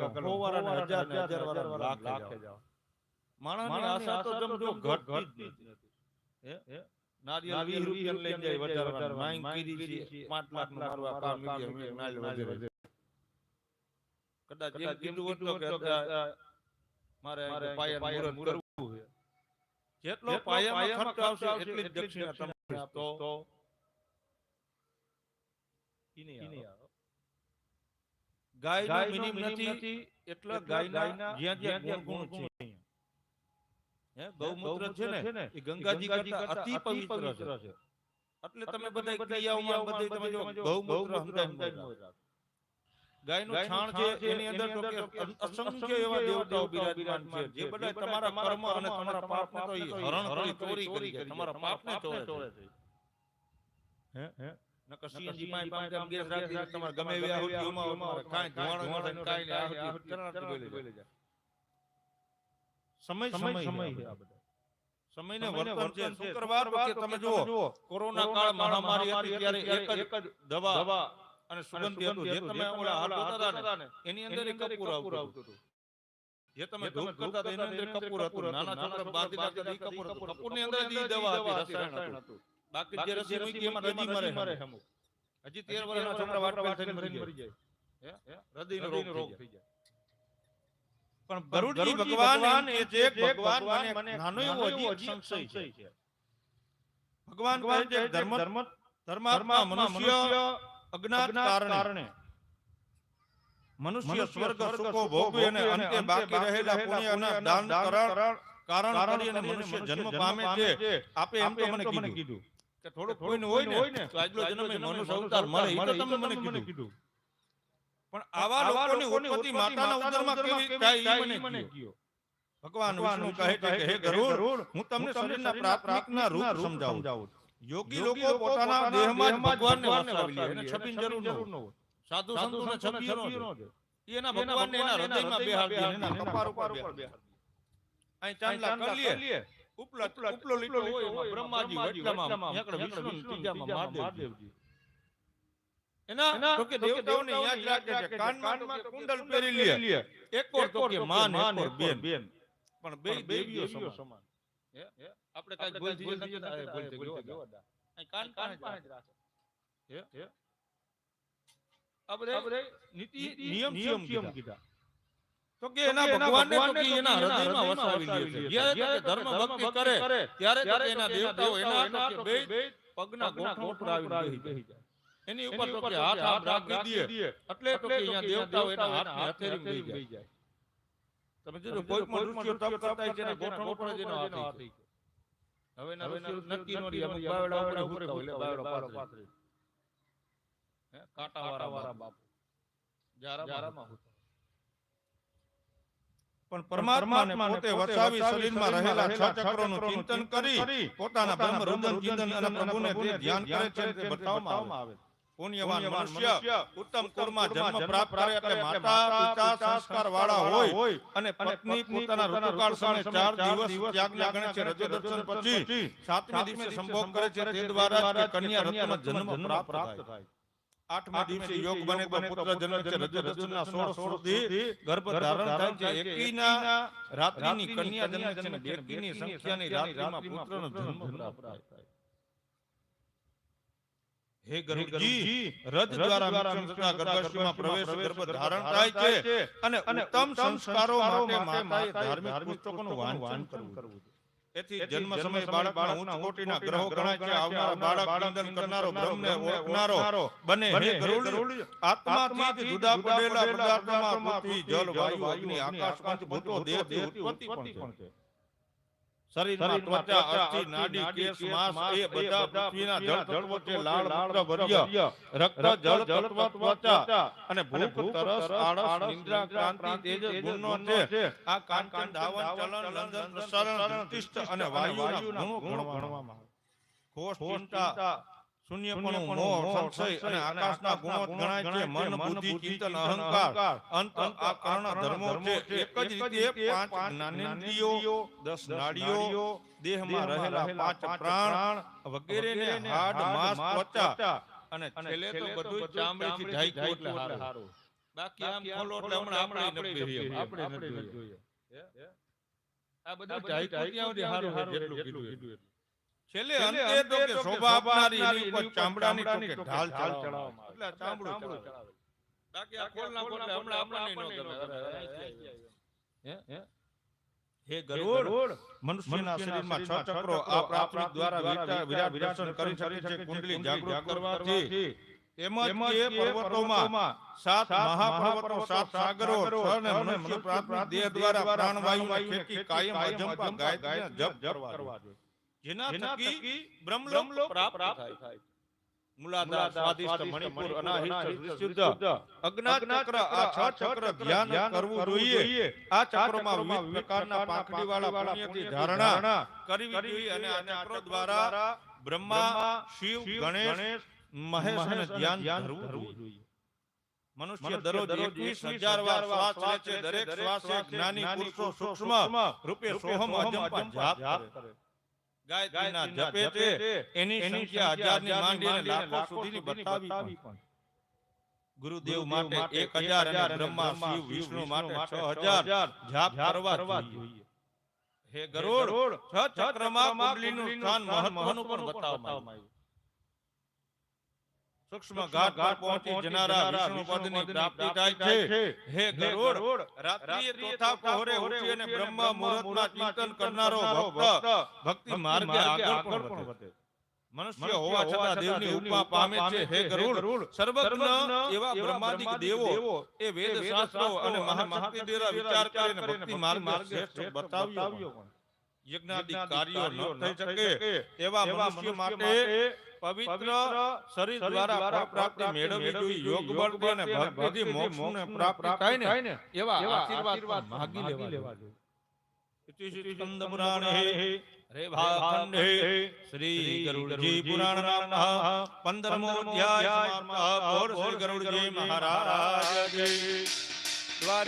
કલમ સો વાળાને હજાર ને હજાર વાળાને લાખે જાવ માણસની આશા તો જમ જો ઘટતી હે? નારિયેલ વીસ રૂપિયા લઈને જાય વધારે માંગ કરી છે. પાંચ લાખનું મારવા કામ મીડિયા નારિયેલ વધે કદાચ એમ કીધું હોત કે મારે પાયા મુહૂર્ત કરવું છે. જેટલો પાયામાં ખર્ચ આવશે એટલી જ દક્ષિણા તમને તો ઈ નહીં આવે. ગાયનો મિનિમ નથી એટલે ગાયના જ્યાં જ્યાં ગુણ ગુણ છે. હે ગૌમૂત્ર છે ને એ ગંગાજી કરતા અતિ પવિત્ર છે. એટલે તમે બધા ક્રિયાઓમાં બધે તમે જો ગૌમૂત્ર સમજાય ગાયનું છાણ છે એની અંદર તો કે અસંખ્ય એવા દેવતાઓ બિરાજમાન છે. જે બધા તમારા કર્મ અને તમારા પાપને તો હરણ કરી ચોરી કરી તમારા પાપને ચોરે છે. હે હે. નકર સીએનજી માં પાંચ આમ ગેસ રાખી દીધા, તમારે ગમે એવી આહુતિઓમાં તમારે કાંઈ ધોવાણો ન થાય, કાંઈ નહીં, આહુતિ તરત બોલી જાય. સમય સમય સમય છે આ બધા. સમયને વર્તન છે. શુક્રવાર વખતે તમે જુઓ? કોરોના કાળ મહામારી હતી ત્યારે એક જ દવા અને સુગંધી હતું. જે તમે ઓલા હાથ હતા ને એની અંદર એક કપૂર આવતું હતું. જે તમે ધૂપ કરતા હતા એની અંદર કપૂર હતું. નાના છોકરા બાંધી રાખતા કપૂર હતું. કપૂરની અંદર જ દવા હતી રસાયણ હતું. બાકી જે રસી મૂકી એમાં રજી મરે અમુક. હજી તેર વર્ષના છોકરા વાટ વાટ થઈને મરી જાય. હે? હૃદયનો રોગ થઈ જાય. પણ ગરુડજી ભગવાન એ જે ભગવાન મને નાનો એવો હજી સંશય છે. ભગવાન કહે છે ધર્મ ધર્માત્મા મનુષ્ય અજ્ઞાત કારણે. મનુષ્ય સ્વર્ગ સુખો ભોગવે અને અંતે બાકી રહેલા પુણ્યના દાન કરણ કારણ કરીને મનુષ્ય જન્મ પામે છે. આપે એમ તો મને કીધું. કે થોડુંક કોઈનું હોય ને તો આજનો જન્મ મનુષ્ય અવતાર મળે એ તો તમે મને કીધું. પણ આવા લોકોની ઉત્પત્તિ માતાના ઉદરમાં કેવી થાય ઈ મને કયો. ભગવાન વિષ્ણુ કહે છે કે હે ગરુડ હું તમને શરીરના પ્રાથમિકના રૂપ સમજાવું. યોગી લોકો પોતાના દેહમાં ભગવાનને વસાવી લે એને છપીને જરૂર ન હોય. સાધુ સંતોને છપીએ ન હોય. એના ભગવાનને એના હૃદયમાં બેહાડી એના કપાળ ઉપર બેહાડી અહીં ચાંદલા કરી લ્યે. ઉપલા ઉપલો લીટો હોય એમાં બ્રહ્માજી વટલામાં નેકડે વિષ્ણુ ત્રીજામાં મહાદેવજી. એના તો કે દેવતાઓને યાદ રાખે છે કાનમાં તો કુંડલ પહેરી લ્યે એક ઓર તો કે માં એક ઓર બેન. પણ બે દેવીઓ સમાન. હે? આપણે કાંઈ ભૂલ થઈ જાય તો ભૂલ થઈ ગઈ, જોવા કાન જ રાખે. હે? હે? આ નીતિ નિયમ નિયમ કીધા. તો કે એના ભગવાનને તો કે એના હૃદયમાં વસાવી લે છે. જ્યારે ધર્મ ભક્તિ કરે ત્યારે તો એના દેવતાઓ એના તો બે પગના ગોઠણ ઉપર આવીને બેહી જાય. એની ઉપર તો કે હાથ આમ રાખી દે એટલે તો કે અહીંયા દેવતાઓ એના હાથને હથેળીમાં બેહી જાય. તમે જોજો કોઈ પણ ઋષિઓ તપ કરતા છે ગોઠણ ઉપર જ એનો હાથ હવે એના નક્કી નો અમુક બાવડા ઉપર હુતા બાવડા પાથરે. હે કાંટાવાળા બાપુ જારામાં હુતા પણ પરમાત્માને પોતે વસાવી શરીરમાં રહેલા છ ચક્રોનું ચિંતન કરી પોતાના બ્રહ્મ રુદન ચિંતન અને પ્રભુને જે ધ્યાન કરે છે તે બતાવવામાં આવે. પુણ્યવાન મનુષ્ય ઉત્તમ કુળમાં જન્મ પ્રાપ્ત કરે એટલે માતા પિતા સંસ્કાર વાળા હોય. અને પત્ની પોતાના ઋતુકાળ સામે ચાર દિવસ ત્યાગ લાગણે છે રજો દર્શન પછી સાતમી દિવસે સંભોગ કરે છે તે દ્વારા કન્યા રત્ન જન્મ પ્રાપ્ત થાય. આઠમા દિવસે યોગ બને તો પુત્ર જન્મ છે રજ રજના સોળ સુધી ગર્ભ ધારણ થાય છે. એકીના રાત્રિની કન્યા જન્મે છે અને બેકીની સંખ્યાની રાત્રિમાં પુત્રનો જન્મ પ્રાપ્ત થાય. હે ગરુડજી રજ દ્વારા મિશ્રના ગર્ભાશયમાં પ્રવેશ ગર્ભ ધારણ થાય છે અને ઉત્તમ સંસ્કારો માટે માતાએ ધાર્મિક પુસ્તકોનું વાંચન કરવું એથી જન્મ સમયે બાળકના ઉચ્ચ કોટીના ગ્રહો ગણાય છે. આવનારા બાળક નિંદન કરનારો બ્રહ્મને ઓળખનારો બને હે ગરુડ. આત્માથી જુદા પડેલા પદાર્થમાં પૃથ્વી જળ વાયુ અગ્નિ આકાશ પંચ ભૂતો દેહ ઉત્પત્તિ પણ છે. શરીરમાં ત્વચા અસ્થિ નાડી કેશ માંસ એ બધા પૃથ્વીના જળ તત્વો છે લાળ મૂત્ર વર્ય રક્ત જળ તત્વ ત્વચા. અને ભૂખ તરસ આળસ નિંદ્રા ક્રાંતિ તેજ ગુણનો છે. આ કાંચન ધાવન ચલન લંઘન પ્રસારણ અને વાયુના ગુણો ગણવામાં આવે. કોષ ચિંતા. શૂન્યપણું મોહ સંશય અને આકાશના ગુણો ગણાય છે. મન બુદ્ધિ ચિંતન અહંકાર. અંત આ કર્ણ ધર્મો છે. એક જ રીતે પાંચ જ્ઞાનેન્દ્રિયો દસ નાડીઓ દેહમાં રહેલા પાંચ પ્રાણ વગેરેને હાડ માંસ ત્વચા અને છેલ્લે તો બધું ચામડીથી ઢાંક્યું એટલે હારું. બાકી આમ ખોલો એટલે હમણાં આપણે નથી આપણે નથી જોઈએ. આ બધું ટાઈટ ત્યાં સુધી હારું છે જેટલું કીધું એટલું. છેલ્લે અંતે તો કે શોભા આપનારી એની ઉપર ચામડાની તો કે ઢાલ ચડાવવામાં આવે. એટલે ચામડું ચડાવે. બાકી આ ખોલ નાખો એટલે હમણાં આપણને ન ગમે. હે? હે ગરુડ મનુષ્યના શરીરમાં છ ચક્રો આ પ્રાપ્તિ દ્વારા વિરાટ વિરાસન કરી શકે છે કુંડલી જાગૃત કરવાથી તેમજ એ પર્વતોમાં સાત મહાપર્વતો સાત સાગરો અને મનુષ્ય પ્રાપ્ત દેહ દ્વારા પ્રાણવાયુને ખેતી કાયમ અજંપા ગાયત્રીને જપ કરવા જોઈએ. જેના થકી બ્રહ્મલોક પ્રાપ્ત થાય. મૂલાધાર સ્વાદિષ્ટ મણિપુર અનાહિત શુદ્ધ. અજ્ઞાત ચક્ર આ છ ચક્ર ધ્યાન કરવું જોઈએ. આ ચક્રમાં વિવિધ પ્રકારના પાંખડીવાળા પુણ્યથી ધારણા કરવી જોઈએ અને આ ચક્રો દ્વારા બ્રહ્મા શિવ ગણેશ મહેશ અને ધ્યાન ધરવું જોઈએ. મનુષ્ય દરરોજ 21000 વાર શ્વાસ લે છે. દરેક શ્વાસે જ્ઞાની પુરુષો સૂક્ષ્મ રૂપે સોહમ અજમ જાપ કરે. ગાયત્રીના જપે છે એની સંખ્યા હજારની માંડીને લાખો સુધીની બતાવી પણ. ગુરુદેવ માટે એક હજાર અને બ્રહ્મા શિવ વિષ્ણુ માટે છ હજાર જાપ કરવા જોઈએ. હે ગરુડ છ ચક્રમાં કુંડલીનું સ્થાન મહત્વનું પણ બતાવવામાં આવ્યું. સૂક્ષ્મ ઘાટ પર પહોંચી જનારા વિષ્ણુ પદની પ્રાપ્તિ થાય છે હે ગરુડ રાત્રિએ ચોથા પહોરે ઉઠી અને બ્રહ્મ મુહૂર્તમાં ચિંતન કરનારો ભક્ત ભક્તિ માર્ગે આગળ પણ વધે મનુષ્ય હોવા છતાં દેવની ઉપમા પામે છે હે ગરુડ સર્વજ્ઞ એવા બ્રહ્માદિક દેવો એ વેદ શાસ્ત્રો અને મહાશક્તિ દ્વારા વિચાર કરીને ભક્તિ માર્ગ શ્રેષ્ઠ બતાવ્યો પણ. યજ્ઞાદિક કાર્યો ન થઈ શકે એવા મનુષ્ય માટે પવિત્ર શરીર દ્વારા પ્રાપ્તિ મેળવવી જોઈએ યોગ બળ અને ભક્તિથી મોક્ષને પ્રાપ્તિ થાય ને એવા આશીર્વાદ માગી લેવા જોઈએ શ્રી સ્કંદ પુરાણે રેભાખંડે શ્રી ગરુડજી પુરાણ નામના પંદરમો અધ્યાય સમાપ્ત. શ્રી ગરુડજી મહારાજ. દ્વારી